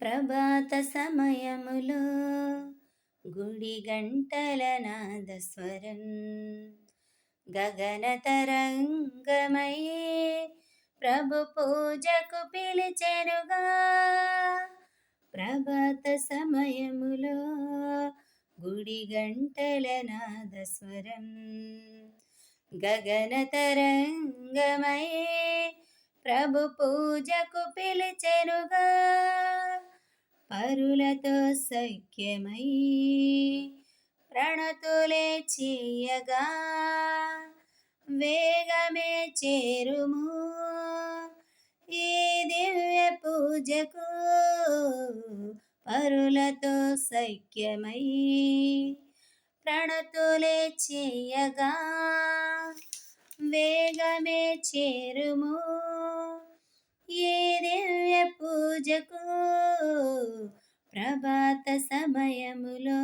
ప్రభాత సమయములో గుడి గంటల నాదస్వరం. గగన తరంగమయే ప్రభు పూజకు పిలిచెరుగా ప్రభాత సమయములో గుడి గంటల నాదస్వరం. గగన తరంగమయే ప్రభు పూజకు పిలిచెనుగా. పరులతో సఖ్యమై ప్రణతులే చేయగా. వేగమే చేరుము ఈ దివ్య పూజకు. పరులతో సఖ్యమై ప్రణతులే చేయగా. వేగమే చేరుము ఏ దివ్య పూజకు ప్రభాత సమయములో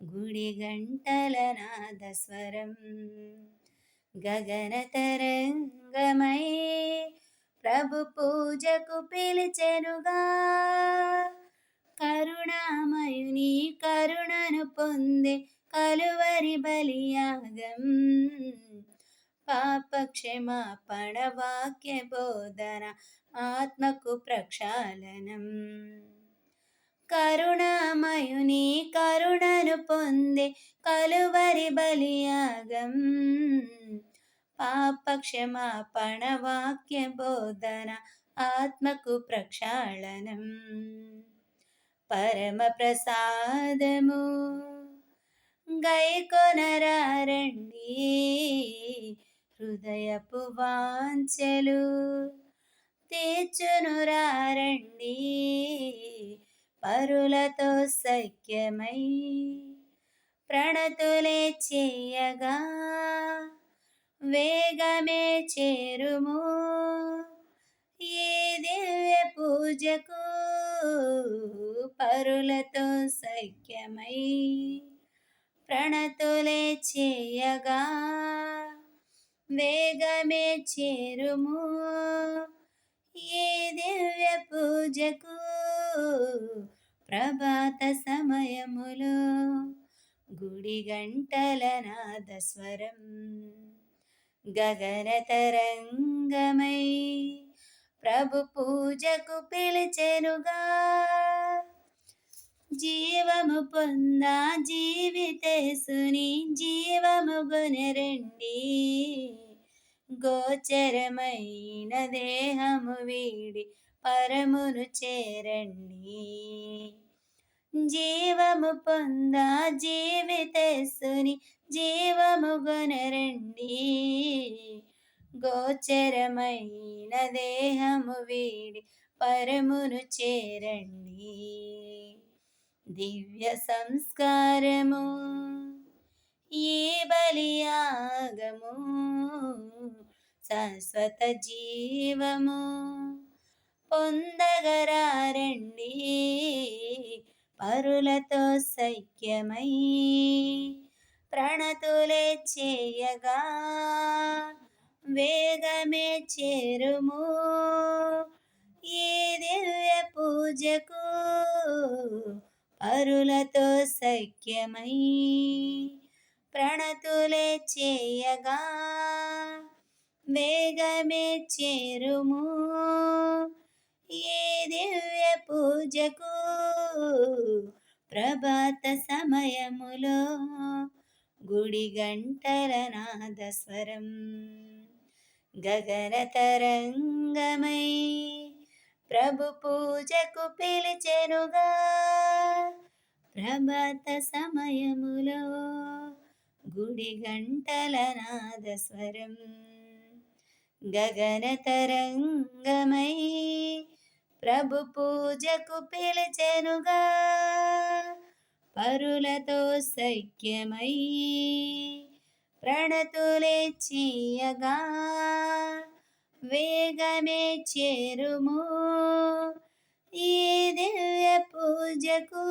గుడి గంటల నాదస్వరం గగన తరంగమై ప్రభు పూజకు పిలిచెనుగా. కరుణామయుని కరుణను పొందే కలువరి బలియాగం. పాప క్షమాపణ వాక్య బోధన ఆత్మకు ప్రక్షాళనం. కరుణామయుని కరుణను పొందే కలువరి బలియాగం. పాప క్షమాపణ వాక్య బోధన ఆత్మకు ప్రక్షాళనం. పరమ ప్రసాదము గైకొనరారండి హృదయపు వాంచెలు తీర్చునురారండి పరులతో సఖ్యమై ప్రణతులే చేయగా వేగమే చేరుము. ఈ దివ్య పూజకు పరులతో సఖ్యమై ప్రణతులే చేయగా వేగమే చేరుము. ఏ దివ్య పూజకు ప్రభాత సమయములో గుడి గంటల నాదస్వరం గగన తరంగమై ప్రభు పూజకు పిలిచెనుగా జీవము పొంద జీవితేసుని జీవము గునరండి. గోచరమైన దేహము వీడి పరమును చేరండి. జీవము పొంద జీవితేసుని జీవము గునరండి. గోచరమైన దేహము వీడి పరమును చేరండి. దివ్య సంస్కారము ఏ బలియాగము శాశ్వత జీవము. పొందగరారండి పరులతో సైక్యమై ప్రణతులే చేయగా వేగమే చేరుము. ఈ దివ్య పూజకు పరులతో సఖ్యమై ప్రణతులే చేయగా వేగమే చేరుము. ఏ దివ్య పూజకు ప్రభాత సమయములో గుడి గంటల నాదస్వరం గగన తరంగమై ప్రభు పూజకు పిలిచెనుగా. ప్రభాత సమయములో గుడి గంటల నాదస్వరం. గగన తరంగమై ప్రభు పూజకు పిలిచెనుగా. పరులతో సఖ్యమై ప్రణతులే చీయగా. వేగమే చేరుము. ఈ దివ్య పూజకు